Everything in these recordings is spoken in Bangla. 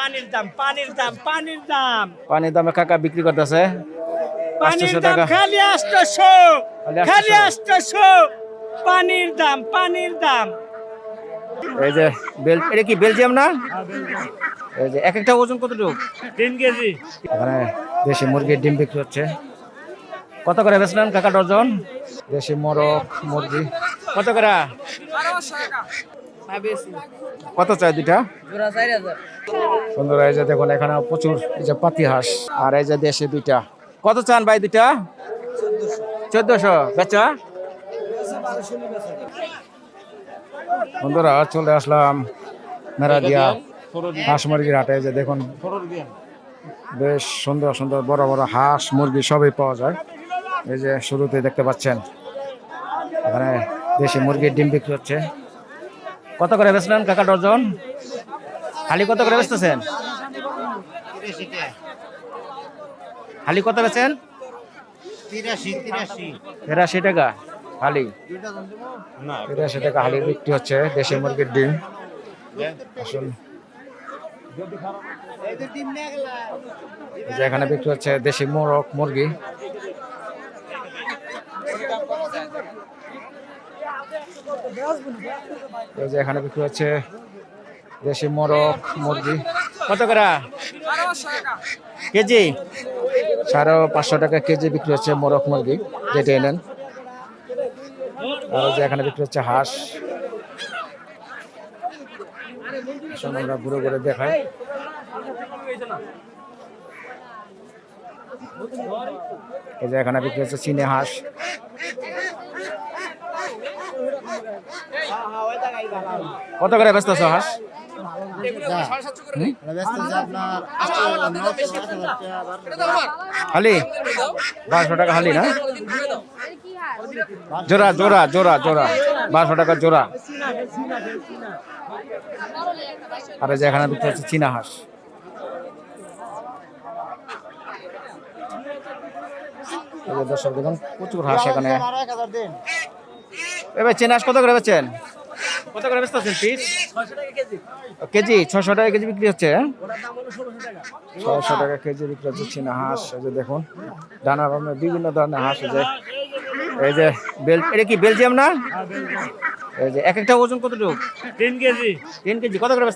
পানির দাম পানির দাম পানির দাম। পানির দামে কাকা বিক্রি করতেছে। পানির দাম টাকা। খালি আটশো খালি খালি 800 আটশো পানির দাম পানির দাম। এই যে বেল এটা কি বেলজিয়াম না? এই যে এক একটা ওজন কতটুকু? তিন কেজি। এখানে দেশি মুরগির ডিম বিক্রি হচ্ছে। কত করে বেচলেন কাকা ডজন? দেশি মোরগ মুরগি। কত করে? কত চাই দুইটা? সুন্দর এই যে দেখুন এখানে প্রচুর এই যে পাতি হাঁস। আর এই যে দেশি দুইটা। কত চান ভাই দুইটা? চোদ্দশো। বেচা? বন্ধুরা চলে আসলাম মেরা দিয়া হাঁস মুরগির হাটে। যে দেখুন বেশ সুন্দর সুন্দর বড় বড় হাঁস মুরগি সবই পাওয়া যায়। এই যে শুরুতে দেখতে পাচ্ছেন এখানে দেশি মুরগির ডিম বিক্রি হচ্ছে। কত করে বেচলেন কাকা ডজন? হালি কত করে বেচতেছেন? হালি কত বেচেন? তিরাশি টাকা হালি। তেরাশি টাকা হালি বিক্রি হচ্ছে দেশি মুরগির ডিম। আসুন। এখানে বিক্রি হচ্ছে দেশি মোরগ মুরগি। এই যে এখানে বিক্রি হচ্ছে দেশি মোরগ, মুরগি। কত করে? কেজি? সাড়ে পাঁচশো টাকা কেজি বিক্রি হচ্ছে মোরগ, মুরগি। যেটা এলেন আর যে এখানে বিক্রি হচ্ছে হাঁস। আমরা ঘুরে ঘুরে দেখাই। এই যে এখানে বিক্রি হচ্ছে চিনে হাঁস। কত করে ব্যস্ত আছো, হাঁস? হালি? বারোশো টাকা হালি না? জোড়া জোড়া জোড়া জোড়া। বারোশো টাকা জোড়া। আর যে এখানে বিক্রি হচ্ছে চীনা হাঁস। দর্শক দেখুন, প্রচুর হাঁস এখানে। এবার চীনা হাঁস কত করে বেচেন কত করে বেচতেছেন পিস কেজি। ছশো টাকা কেজি বিক্রি হচ্ছে? হ্যাঁ? ছয়শো টাকা কেজি বিক্রি হচ্ছে চীনা হাঁস এই যে দেখুন। ডানা বামে বিভিন্ন ধরনের হাঁস যে এই যে বেল এটা কি বেলজিয়াম না? এই যে এক একটা ওজন কতটুকু? তিন কেজি। তিন কেজি। কত করে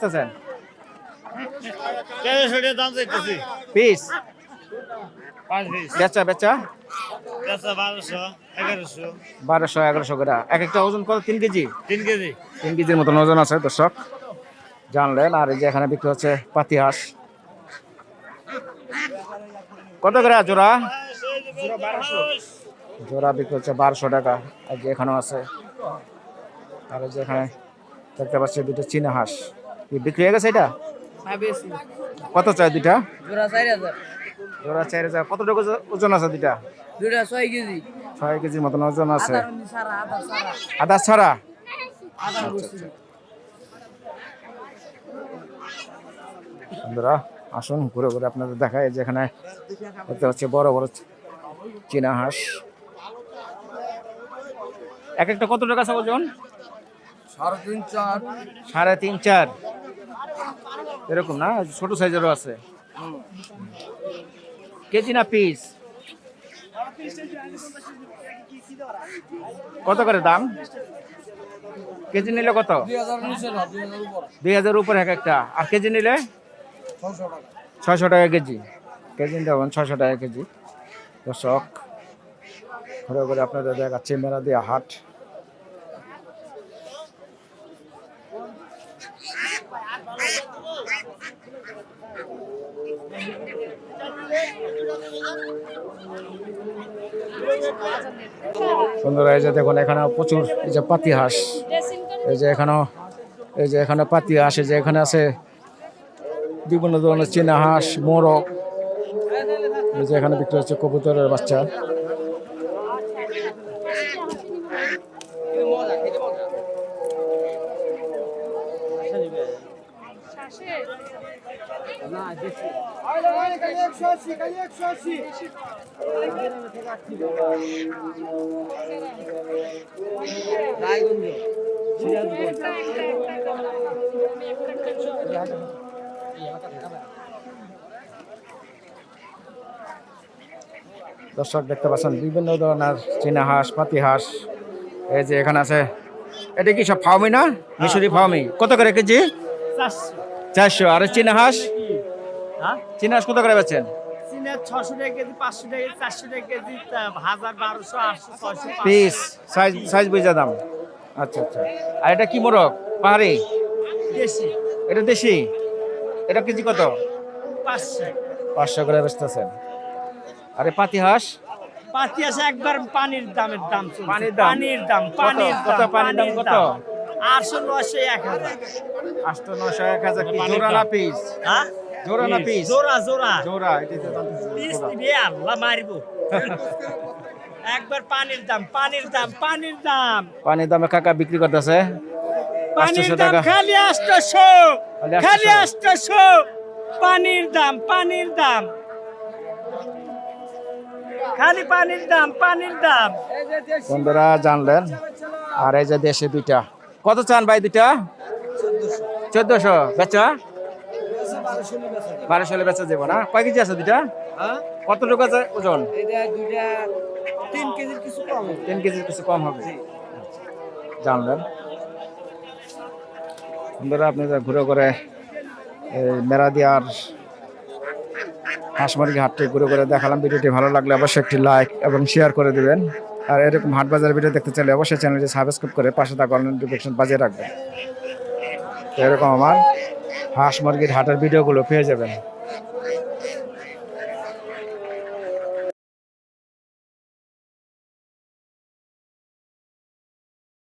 দাম চাইতেছি। পিস বেচা বেচা? বারোশো এগারোশো। করে। এক একটা ওজন কত? তিন কেজি? তিন কেজি। তিন কেজির মতন ওজন আছে দর্শক। জানলেন আর এই যে এখানে বিক্রি হচ্ছে পাতি হাঁস। কত করে জোড়া? জোড়া বিক্রি হচ্ছে বারোশো টাকা। আর যে এখানেও আছে। আর যে এখানে দেখতে পাচ্ছি দুটো চীনা হাঁস। কি বিক্রি হয়ে গেছে এটা? কত চাই দুটা জোড়া চার হাজার। জোড়া চার হাজার। কতটুকু ওজ- ওজন আছে দুইটা দুটা ছয় কেজি। ছয় কেজির মতন ওজন আছে। আধার সারা আধার সারা। আদার ছাড়া? বন্ধুরা আসুন ঘুরে ঘুরে আপনাদের দেখায় যেখানে দেখতে পাচ্ছি বড় বড় চীনা হাঁস। এক একটা কত টাকা আছে ওজন? সাড়ে তিন চার। সাড়ে তিন চার। এরকম না? ছোট সাইজেরও আছে। কেজি না পিস কত করে দাম? কেজি নিলে কত? দুই হাজার উপর এক একটা। আর কেজি নিলে? ছশো টাকা কেজি। কেজি কেজি দেখুন ছশো টাকা কেজি। দর্শক, ঘুরে ঘুরে আপনাদের দেখাচ্ছে মেলা দিয়া হাট। সুন্দর এই যে দেখুন এখানে প্রচুর এই যে পাতি হাঁস। এই যে এখানেও, এই যে এখানে পাতি হাঁস, এই যে এখানে আছে বিভিন্ন ধরনের চীনা হাঁস, মোরগ। এই যে এখানে বিক্রি হচ্ছে কবুতরের বাচ্চা। না দর্শক দেখতে পাচ্ছেন বিভিন্ন ধরনের চীনা হাঁস পাতি হাঁস। এই যে এখানে আছে এটা কি সব ফাউমি না? মিশরি ফাউমি কত করে কেজি? চারশো। আর চীনা হাঁস? হ্যাঁ? চীনা হাঁস কত করে পাচ্ছেন চীনের ছশো টাকা কেজি পাঁচশো টাকা কেজি চারশো টাকা কেজি হাজার বারোশো আটশো ছয়শো পিস সাইজ সাইজ বুঝা দাম। আচ্ছা আচ্ছা। আর এটা কি মোরগ? পাহাড়ি? দেশি। এটা দেশি? এটা কেজি কত? পাঁচশো। পাঁচশো করে বেচতেছেন। আরে পাতি হাঁস? পাতি আছে একবার পানির দামের দাম পানির দাম? পানির দাম পানির কত পানির দাম কত? আটশো নশো এক হাজার। আটশো নশো এক হাজার কি? জোড়া না পিস? হ্যাঁ? জোড়া না পিস জোড়া জোড়া জোড়া এটাই তো জানতেছি, পিস। দিবে আল্লাহ মারিব। একবার পানির দাম পানির দাম পানির দাম। পানির দামে কাকা বিক্রি করতেছে। পানির 800 দাম টাকা। খালি আটশো খালি খালি 800 আটশো পানির দাম পানির দাম। খালি পানির দাম পানির দাম। বন্ধুরা জানলেন। আর এই যে দেশে দুইটা। কত চান ভাই দুইটা? চোদ্দশো। বেচা? বারোশো বেচা যাব। না? কয় কেজি আছে দুইটা? কতটুকু আছে ওজন? তিন কেজির কিছু কম তিন কেজির কিছু কম হবে। জানলেন। বন্ধুরা আপনি যা ঘুরে ঘুরে মেরাদিয়ার হাঁস মুরগি হাটটি ঘুরে ঘুরে দেখালাম ভিডিওটি ভালো লাগলে অবশ্যই একটি লাইক এবং শেয়ার করে দিবেন। আর এরকম হাট বাজার ভিডিও দেখতে চাইলে অবশ্যই চ্যানেলটি সাবস্ক্রাইব করে পাশে থাকা নোটিফিকেশন বাজিয়ে রাখবেন। এরকম আমার হাঁস মুরগির হাটের ভিডিওগুলো পেয়ে যাবেন।